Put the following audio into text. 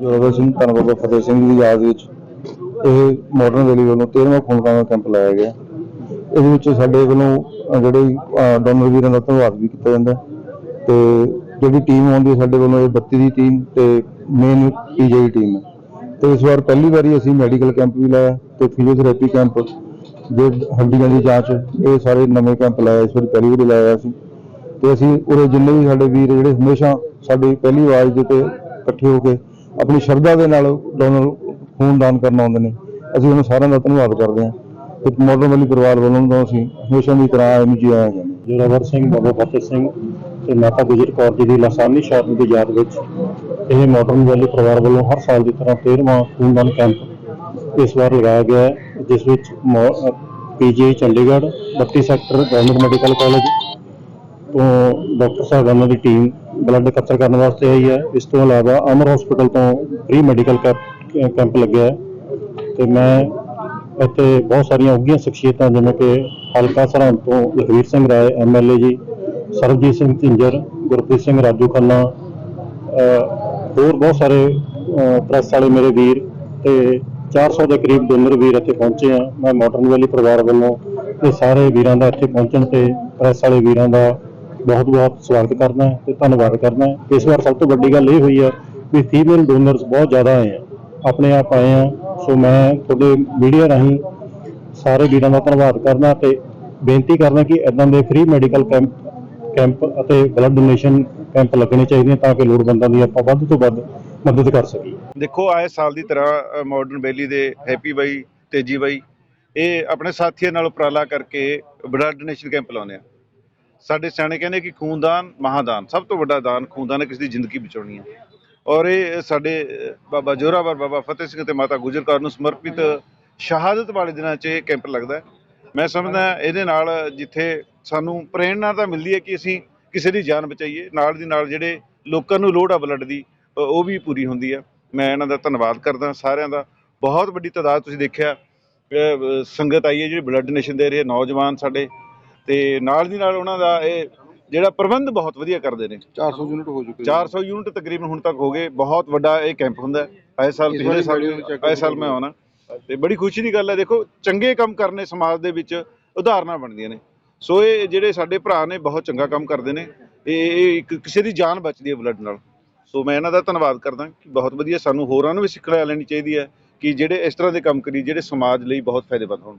ਜੋਰਾਵਰ ਸਿੰਘ ਧੰਨ ਬਾਬਾ ਫਤਿਹ ਸਿੰਘ ਦੀ ਯਾਦ ਵਿੱਚ। ਇਹ ਮਾਡਰਨ ਵੈਲੀ ਵੱਲੋਂ 13ਵਾਂ ਖੂਨਦਾਨ ਕੈਂਪ ਲਾਇਆ ਗਿਆ। ਇਹਦੇ ਵਿੱਚ ਸਾਡੇ ਵੱਲੋਂ ਜਿਹੜੇ ਡੋਨਰ ਵੀਰਾਂ ਦਾ ਧੰਨਵਾਦ ਵੀ ਕੀਤਾ ਜਾਂਦਾ। ਹੈ ਤੇ ਜਿਹੜੀ ਟੀਮ ਆਉਂਦੀ ਹੈ, ਸਾਡੇ ਵੱਲੋਂ ਇਹ 32 ਦੀ ਟੀਮ ਤੇ ਮੇਨ ਪੀਜੀਆਈ ਟੀਮ ਹੈ। ਤੇ ਇਸ ਵਾਰ ਪਹਿਲੀ ਵਾਰੀ ਅਸੀਂ ਮੈਡੀਕਲ ਕੈਂਪ ਵੀ ਲਾਇਆ ਤੇ ਫਿਜ਼ੀਓਥੈਰੇਪੀ ਕੈਂਪ ਜੇ ਹੱਡੀਆਂ ਦੀ ਜਾਂਚ, ਇਹ ਸਾਰੇ ਨਵੇਂ ਕੈਂਪ ਲਾਇਆ, ਇਸ ਵਾਰੀ ਪਹਿਲੀ ਵਾਰੀ ਲਾਇਆ ਸੀ। ਤੇ ਅਸੀਂ ਉਰੇ ਜਿੰਨੇ ਵੀ ਸਾਡੇ ਵੀਰ, ਜਿਹੜੇ ਹਮੇਸ਼ਾ ਸਾਡੀ ਪਹਿਲੀ ਆਵਾਜ਼ ਦੇ ਤੇ ਇਕੱਠੇ ਹੋ ਕੇ ਆਪਣੀ ਸ਼ਰਧਾ ਦੇ ਨਾਲ ਡੋਨਰ ਖੂਨ ਦਾਨ ਕਰਨ ਆਉਂਦੇ ਨੇ। ਅਸੀਂ ਉਹਨਾਂ ਸਾਰਿਆਂ ਦਾ ਧੰਨਵਾਦ ਕਰਦੇ ਹਾਂ। ਤੇ ਮਾਡਰਨ ਵਾਲੀ ਪਰਿਵਾਰ ਵੱਲੋਂ ਤਾਂ ਅਸੀਂ ਹਮੇਸ਼ਾ ਦੀ ਤਰ੍ਹਾਂ ਐਵੇਂ ਜੀ ਆਇਆ ਜਾਂਦੇ ਜੋਰਾਵਰ ਸਿੰਘ, ਬਾਬਾ ਫਤਿਹ ਸਿੰਘ ਤੇ ਮਾਤਾ ਗੁਜਰ ਕੌਰ ਜੀ ਦੀ ਲਾਸਾਨੀ ਸ਼ਹਾਦਤ ਦੀ ਯਾਦ ਵਿੱਚ ਇਹ ਮਾਡਰਨ ਵੈਲੀ ਪਰਿਵਾਰ ਵੱਲੋਂ ਹਰ ਸਾਲ ਦੀ ਤਰ੍ਹਾਂ 13ਵਾਂ ਖੂਨਦਾਨ ਕੈਂਪ ਇਸ ਵਾਰ ਲਗਾਇਆ ਗਿਆ ਹੈ, ਜਿਸ ਵਿੱਚ PGI Chandigarh 32 sector, government medical college ਤੋਂ ਡਾਕਟਰ ਸਾਹਿਬਾਨਾਂ ਦੀ ਟੀਮ ਬਲੱਡ ਇਕੱਤਰ ਕਰਨ ਵਾਸਤੇ ਆਈ ਹੈ। ਇਸ ਤੋਂ ਇਲਾਵਾ ਅਮਰ ਹਸਪੀਟਲ ਤੋਂ ਫ੍ਰੀ ਮੈਡੀਕਲ ਕੈਂਪ ਕੈਂਪ ਲੱਗਿਆ ਹੈ। ਤੇ ਮੈਂ ਇੱਥੇ ਬਹੁਤ ਸਾਰੀਆਂ ਉੱਘੀਆਂ ਸ਼ਖਸੀਅਤਾਂ, ਜਿਵੇਂ ਕਿ ਹਲਕਾ ਸਰਹੰਦ ਤੋਂ ਲਖਵੀਰ ਸਿੰਘ ਰਾਏ ਐਮਐਲਏ ਜੀ, ਸਰਬਜੀਤ ਸਿੰਘ ਝਿੰਜਰ, ਗੁਰਪ੍ਰੀਤ ਸਿੰਘ ਰਾਜੂ ਖੰਨਾ ਹੋਰ ਬਹੁਤ ਸਾਰੇ ਪ੍ਰੈਸ ਵਾਲੇ ਮੇਰੇ ਵੀਰ ਤੇ 400 ਦੇ ਕਰੀਬ ਡੋਨਰ ਵੀਰ ਇੱਥੇ ਪਹੁੰਚੇ ਆ ਮੈਂ ਮਾਡਰਨ ਵੈਲੀ ਪਰਿਵਾਰ ਵੱਲੋਂ ਇਹ ਸਾਰੇ ਵੀਰਾਂ ਦਾ ਇੱਥੇ ਪਹੁੰਚਣ ਤੇ ਪ੍ਰੈਸ ਵਾਲੇ ਵੀਰਾਂ ਦਾ ਬਹੁਤ ਬਹੁਤ ਸਵਾਗਤ ਕਰਦਾ ਹੈ ਤੇ ਧੰਨਵਾਦ ਕਰਦਾ ਹੈ। ਇਸ ਵਾਰ ਸਭ ਤੋਂ ਵੱਡੀ ਗੱਲ ਇਹ ਹੋਈ ਹੈ ਵੀ ਫੀਮੇਲ ਡੋਨਰਸ ਬਹੁਤ ਜ਼ਿਆਦਾ ਆਏ ਆ। ਆਪਣੇ ਆਪ ਆਏ ਆ। ਸੋ ਮੈਂ ਤੁਹਾਡੇ ਮੀਡੀਆ ਰਾਹੀਂ ਸਾਰੇ ਵੀਰਾਂ ਦਾ ਧੰਨਵਾਦ ਕਰਦਾ ਤੇ ਬੇਨਤੀ ਕਰਦਾ ਕਿ ਇਦਾਂ ਦੇ ਫ੍ਰੀ ਮੈਡੀਕਲ ਕੈਂਪ ਕੈਂਪ ਅਤੇ ਬਲੱਡ ਡੋਨੇਸ਼ਨ ਕੈਂਪ ਲੱਗਣੇ ਚਾਹੀਦੇ ਤਾਂ ਕਿ ਲੋੜਵੰਦਾਂ ਦੀ ਆਪਾਂ ਵੱਧ ਤੋਂ ਵੱਧ ਮਦਦ ਕਰ ਸਕੀਏ। ਦੇਖੋ, ਆਏ ਸਾਲ ਦੀ ਤਰ੍ਹਾਂ ਮਾਡਰਨ ਬੈਲੀ ਦੇ ਹੈਪੀ ਬਾਈ, ਤੇਜੀ ਬਾਈ, ਇਹ ਆਪਣੇ ਸਾਥੀਆਂ ਨਾਲ ਉਪਰਾਲਾ ਕਰਕੇ ਬਲੱਡ ਡੋਨੇਸ਼ਨ ਕੈਂਪ ਲਾਉਂਦੇ ਆ। ਸਾਡੇ ਸਿਆਣੇ ਕਹਿੰਦੇ ਕਿ ਖੂਨਦਾਨ ਮਹਾਦਾਨ, ਸਭ ਤੋਂ ਵੱਡਾ ਦਾਨ ਖੂਨਦਾਨ ਹੈ, ਕਿਸੇ ਦੀ ਜ਼ਿੰਦਗੀ ਬਚਾਉਣੀ ਹੈ। ਔਰ ਇਹ ਸਾਡੇ ਬਾਬਾ ਜੋਰਾਵਰ, ਬਾਬਾ ਫਤਿਹ ਸਿੰਘ ਤੇ ਮਾਤਾ ਗੁਜਰ ਕੌਰ ਨੂੰ ਸਮਰਪਿਤ ਸ਼ਹਾਦਤ ਵਾਲੇ ਦਿਨਾਂ 'ਚ ਇਹ ਕੈਂਪ ਲੱਗਦਾ ਮੈਂ ਸਮਝਦਾ ਇਹਦੇ ਨਾਲ ਜਿੱਥੇ ਸਾਨੂੰ ਪ੍ਰੇਰਣਾ ਤਾਂ ਮਿਲਦੀ ਹੈ ਕਿ ਅਸੀਂ ਕਿਸੇ ਦੀ ਜਾਨ ਬਚਾਈਏ, ਨਾਲ ਦੀ ਨਾਲ ਜਿਹੜੇ ਲੋਕਾਂ ਨੂੰ ਲੋੜ ਆ ਬਲੱਡ ਦੀ ਉਹ ਵੀ ਪੂਰੀ ਹੁੰਦੀ ਹੈ। ਮੈਂ ਇਹਨਾਂ ਦਾ ਧੰਨਵਾਦ ਕਰਦਾ ਸਾਰਿਆਂ ਦਾ। ਬਹੁਤ ਵੱਡੀ ਤਾਦਾਦ ਤੁਸੀਂ ਦੇਖਿਆ ਸੰਗਤ ਆਈ ਹੈ, ਜਿਹੜੀ ਬਲੱਡ ਡੋਨੇਸ਼ਨ ਦੇ ਰਹੇ ਹੈ। ਨੌਜਵਾਨ ਸਾਡੇ ਤੇ ਨਾਲ ਦੀ ਨਾਲ ਉਹਨਾਂ ਦਾ ਇਹ ਜਿਹੜਾ ਪ੍ਰਬੰਧ ਬਹੁਤ ਵਧੀਆ ਕਰਦੇ ਨੇ। 400 ਯੂਨਿਟ ਹੋ ਚੁੱਕੇ 400 ਯੂਨਿਟ ਤਕਰੀਬਨ ਹੁਣ ਤੱਕ ਹੋ ਗਏ। ਬਹੁਤ ਵੱਡਾ ਇਹ ਕੈਂਪ ਹੁੰਦਾ ਆਏ ਸਾਲ ਪਿਛਲੇ ਸਾਲ ਆਏ ਸਾਲ ਮੈਂ ਆਉਣਾ। ਤੇ ਬੜੀ ਖੁਸ਼ੀ ਦੀ ਗੱਲ ਹੈ। ਦੇਖੋ ਚੰਗੇ ਕੰਮ ਕਰਨੇ ਸਮਾਜ ਦੇ ਵਿੱਚ ਉਦਾਹਰਨਾਂ ਬਣਦੀਆਂ ਨੇ। ਸੋ ਇਹ ਜਿਹੜੇ ਸਾਡੇ ਭਰਾ ਨੇ ਬਹੁਤ ਚੰਗਾ ਕੰਮ ਕਰਦੇ ਨੇ। ਇਹ ਇਹ ਇੱਕ ਕਿਸੇ ਦੀ ਜਾਨ ਬਚਦੀ ਹੈ ਬਲੱਡ ਨਾਲ। ਸੋ ਮੈਂ ਇਹਨਾਂ ਦਾ ਧੰਨਵਾਦ ਕਰਦਾ ਕਿ ਬਹੁਤ ਵਧੀਆ ਸਾਨੂੰ ਹੋਰਾਂ ਨੂੰ ਵੀ ਸਿੱਖਿਆ ਲੈਣੀ ਚਾਹੀਦੀ ਹੈ ਕਿ ਜਿਹੜੇ ਇਸ ਤਰ੍ਹਾਂ ਦੇ ਕੰਮ ਕਰੀ ਜਿਹੜੇ ਸਮਾਜ ਲਈ ਬਹੁਤ ਫਾਇਦੇਮੰਦ ਹੋਣ।